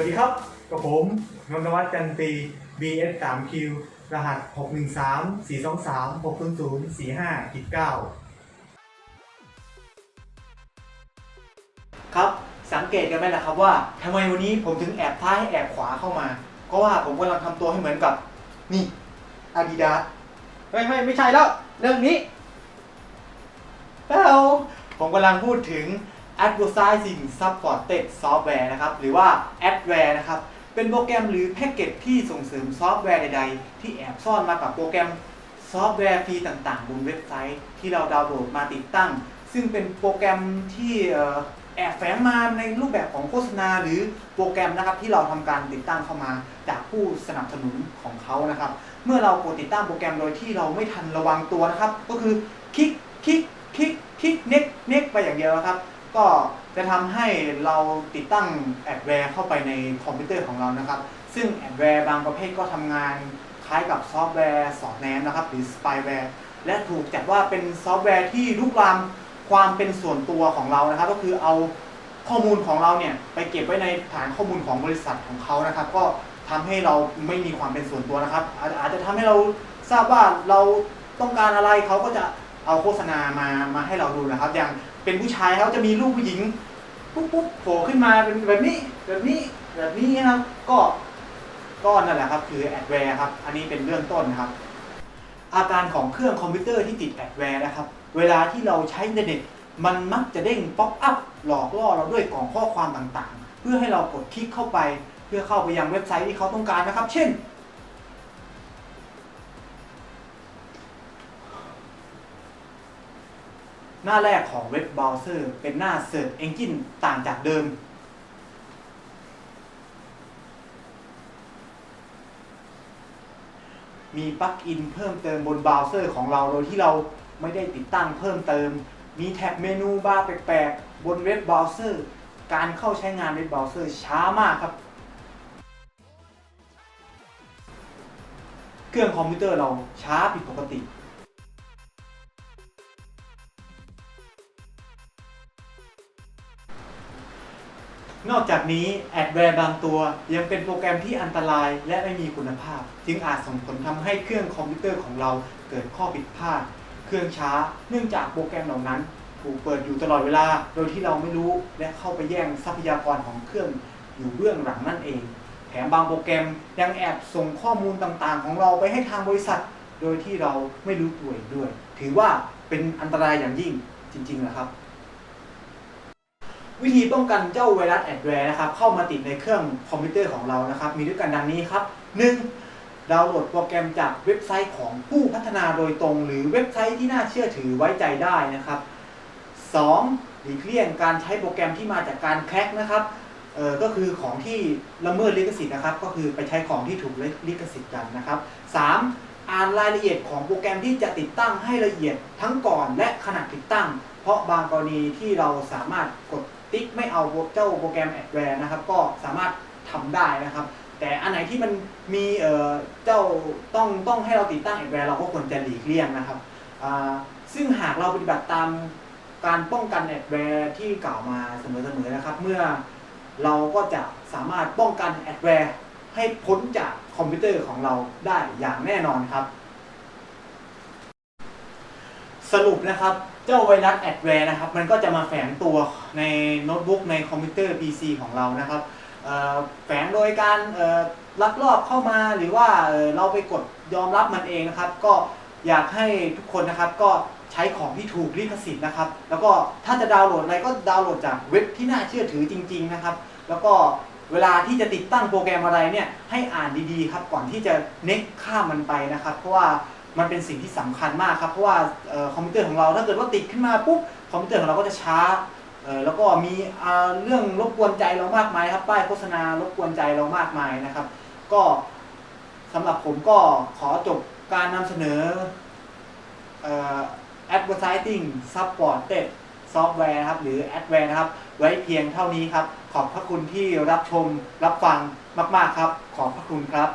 สวัสดีครับ กับผมนนทวัฒน์จันทรี BS3Q รหัส 613 423 600 45กิจ9ครับ สังเกตกันไหมนะครับว่าทำไมวันนี้ผมถึงแอบท้ายแอบขวาเข้ามาเพราะว่าผมกำลังทำตัวให้เหมือนกับ นี่ Adidas ไม่ไม่ไม่ใช่แล้ว เรื่องนี้แล้วผมกำลังพูดถึง Advertising Supported Software นะครับ หรือว่า Adware นะครับ เป็นโปรแกรมหรือแพ็กเกจที่ส่งเสริมซอฟต์แวร์ใด ๆ ที่แอบซ่อนมากับโปรแกรมซอฟต์แวร์ฟรีต่างๆ บนเว็บไซต์ที่เราดาวน์โหลดมาติดตั้ง ซึ่งเป็นโปรแกรมที่แอบแฝงมาในรูปแบบของโฆษณาหรือโปรแกรมนะครับที่เราทำการติดตั้งเข้ามาจากผู้สนับสนุนของเขานะครับ เมื่อเรากดติดตั้งโปรแกรมโดยที่เราไม่ทันระวังตัวนะครับ ก็คือคลิกคลิกคลิกคลิกเน็กเน็กไปอย่างเดียวนะครับ ก็จะทำให้เราติดตั้งแอดแวร์เข้าไปในคอมพิวเตอร์ของเรานะครับ ซึ่งแอดแวร์บางประเภทก็ทำงานคล้ายกับซอฟต์แวร์สอดแนมนะครับ หรือสปายแวร์และถูกจัดว่าเป็นซอฟต์แวร์ที่ลุกลามความเป็นส่วนตัวของเรานะครับ ก็คือเอาข้อมูลของเราเนี่ยไปเก็บไว้ในฐานข้อมูลของบริษัทของเขานะครับ ก็ทำให้เราไม่มีความเป็นส่วนตัวนะครับ อาจอาจจะทำให้เราทราบว่าเราต้องการอะไรเขาก็จะ เอาโฆษณามามาให้เราดูนะครับ อย่างเป็นผู้ชายเขาจะมีรูปผู้หญิงปุ๊บปุ๊บโผล่ขึ้นมาเป็นแบบนี้แบบนี้แบบนี้นะครับ ก็ก็นั่นแหละครับคือแอดแวร์ครับ อันนี้เป็นเรื่องต้นนะครับ อาการของเครื่องคอมพิวเตอร์ที่ติดแอดแวร์นะครับ เวลาที่เราใช้อินเทอร์เน็ตมันมักจะเด้งป๊อปอัพหลอกล่อเราด้วยกล่องข้อความต่างๆ เพื่อให้เรากดคลิกเข้าไป เพื่อเข้าไปยังเว็บไซต์ที่เขาต้องการนะครับ เช่น หน้าแรกของเว็บเบราว์เซอร์เป็นหน้า Search Engine ต่างจากเดิม มีปลั๊กอินเพิ่มเติมบนเบราว์เซอร์ของเราโดยที่เราไม่ได้ติดตั้งเพิ่มเติม มีแท็บเมนูบาร์แปลกๆ บนเว็บเบราว์เซอร์ การเข้าใช้งานเว็บเบราว์เซอร์ช้ามากครับ เครื่องคอมพิวเตอร์เราช้าผิดปกติ นอกจากนี้แอดแวร์บางตัวยังเป็นโปรแกรมที่อันตรายและไม่มีคุณภาพ จึงอาจส่งผลทำให้เครื่องคอมพิวเตอร์ของเราเกิดข้อผิดพลาด เครื่องช้า เนื่องจากโปรแกรมเหล่านั้น ถูกเปิดอยู่ตลอดเวลา โดยที่เราไม่รู้และเข้าไปแย่งทรัพยากรของเครื่องอยู่เบื้องหลังนั่นเอง แถมบางโปรแกรมยังแอบส่งข้อมูลต่างๆ ของเราไปให้ทางบริษัท โดยที่เราไม่รู้ตัวอีกด้วย ถือว่าเป็นอันตรายอย่างยิ่งจริงๆนะครับ วิธีป้องกันเจ้าไวรัสแอดแวร์นะครับเข้ามาติดในเครื่องคอมพิวเตอร์ของเรานะครับ มีด้วยกันดังนี้ครับ 1. ดาวน์โหลดโปรแกรมจากเว็บไซต์ของผู้พัฒนาโดยตรง หรือเว็บไซต์ที่น่าเชื่อถือไว้ใจได้นะครับ 2. หลีกเลี่ยงการใช้โปรแกรมที่มาจากการแคร็กนะครับเออก็คือของที่ละเมิดลิขสิทธิ์นะครับ ก็คือไปใช้ของที่ถูกลิขสิทธิ์กันนะครับ 3. อ่านรายละเอียดของโปรแกรมที่จะติดตั้งให้ละเอียดทั้งก่อนและขณะติดตั้ง เพราะบางกรณีที่เราสามารถกดติ๊กไม่เอาเจ้าโปรแกรมแอดแวร์นะครับ ก็สามารถทำได้นะครับ แต่อันไหนที่มันมีเอ่อเจ้าต้องต้องให้เราติดตั้งแอดแวร์เราก็ควรจะหลีกเลี่ยงนะครับซึ่งหากเราปฏิบัติตามการป้องกันแอดแวร์ที่กล่าวมาเสมอๆนะครับ เมื่อเราก็จะสามารถป้องกันแอดแวร์ให้พ้นจาก อมพิวเตอร์ของเราได้อย่างแน่นอนครับ สรุปนะครับเจ้าไวรัสแอดแวร์นะครับ มันก็จะมาแฝงตัวในโน้ตบุ๊กในคอมพิวเตอร์ PC ของเรานะครับแฝงโดยการลักลอบเข้ามาหรือว่าเเราไปกดยอมรับมันเองนะครับ ก็อยากให้ทุกคนนะครับก็ใช้ของที่ถูกลิขสิทธิ์นะครับ แล้วก็ถ้าจะดาวน์โหลดอะไรก็ดาวน์โหลดจากเว็บที่น่าเชื่อถือจริง ๆนะครับ แล้วก็ เวลาที่จะติดตั้งโปรแกรมอะไรเนี่ยให้อ่านดีๆครับก่อนที่จะเน็กข้ามมันไปนะครับ เพราะว่ามันเป็นสิ่งที่สำคัญมากครับเพราะว่าออคอมพิวเตอร์ของเราถ้าเกิดว่าติดขึ้นมาปุ๊บคอมพิวเตอร์ของเราก็จะช้าแล้วก็มีเรื่องรบกวนใจเรามากมายครับป้ายโฆษณารบกวนใจเรามากมายนะครับ ก็สำหรับผมก็ขอจบการนำเสนอ ซอฟต์แวร์นะครับหรือแอดแวร์นะครับ ไว้เพียงเท่านี้ครับ ขอบพระคุณที่รับชมรับฟังมาก ๆ ครับ ขอบพระคุณครับ